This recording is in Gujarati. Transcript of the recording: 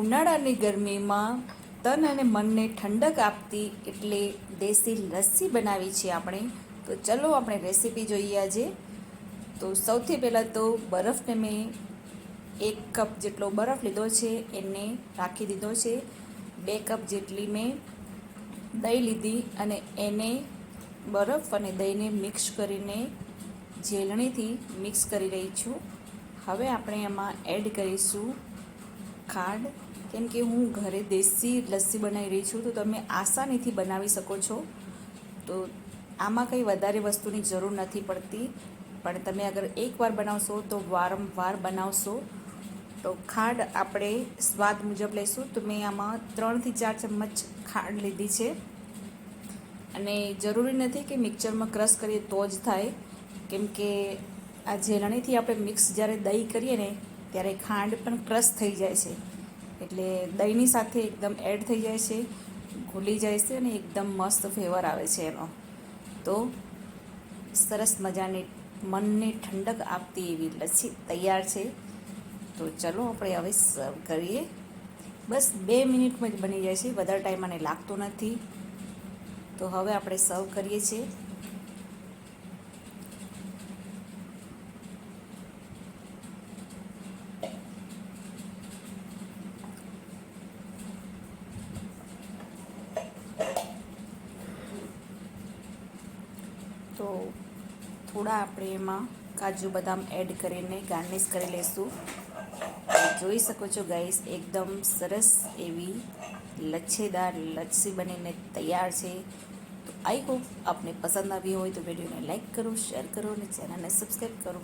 ઉનાળાની ગરમીમાં તન અને મનને ઠંડક આપતી એટલે દેશી લસ્સી બનાવી છે આપણે. તો ચલો આપણે રેસીપી જોઈએ આજે. તો સૌથી પહેલાં તો બરફને મેં એક કપ જેટલો બરફ લીધો છે, એને રાખી દીધો છે. બે કપ જેટલી મેં દહીં લીધી અને એને બરફ અને દહીંને મિક્સ કરીને ઝેલણીથી મિક્સ કરી રહી છું. હવે આપણે એમાં એડ કરીશું ખાંડ કેમ કે હું ઘરે દેશી લસ્સી બનાવી રહી છું, તો તમે આસાનીથી બનાવી શકો છો. તો આમાં કંઈ વધારે વસ્તુની જરૂર નથી પડતી. પણ તમે અગર એકવાર બનાવશો, તો વારંવાર બનાવશો. તો ખાંડ આપણે સ્વાદ મુજબ લઈશું. તો મેં આમાં ત્રણથી ચાર ચમચ ખાંડ લીધી છે. અને જરૂરી નથી કે મિક્સરમાં ક્રશ કરીએ તો જ થાય. કેમ કે આ ઝેલણીથી આપણે મિક્સ જ્યારે દહીં કરીએ ને, ત્યારે ખાંડ પણ ક્રશ થઈ જાય છે. એટલે દહીંની સાથે એકદમ એડ થઈ જાય છે, ઘૂલી જાય છે અને એકદમ મસ્ત ફ્લેવર આવે છે એનો. તો સરસ મજાની મનને ઠંડક આપતી એવી લસ્સી તૈયાર છે. તો ચલો આપણે હવે સર્વ કરીએ. બસ બે મિનિટમાં જ બની જાય છે, વધારે ટાઈમ મને લાગતો નથી. તો હવે આપણે સર્વ કરીએ છીએ. તો થોડા આપણે એમાં કાજુ બદામ એડ કરીને ગાર્નિશ કરી લઈશું જોઈ શકો છો ગાઈસ એકદમ સરસ એવી લચ્છેદાર લચ્છી બનીને તૈયાર છે. તો આઈ હોપ આપને પસંદ આવી હોય તો વિડીયોને લાઈક કરો શેર કરો અને ચેનલને સબસ્ક્રાઈબ કરો.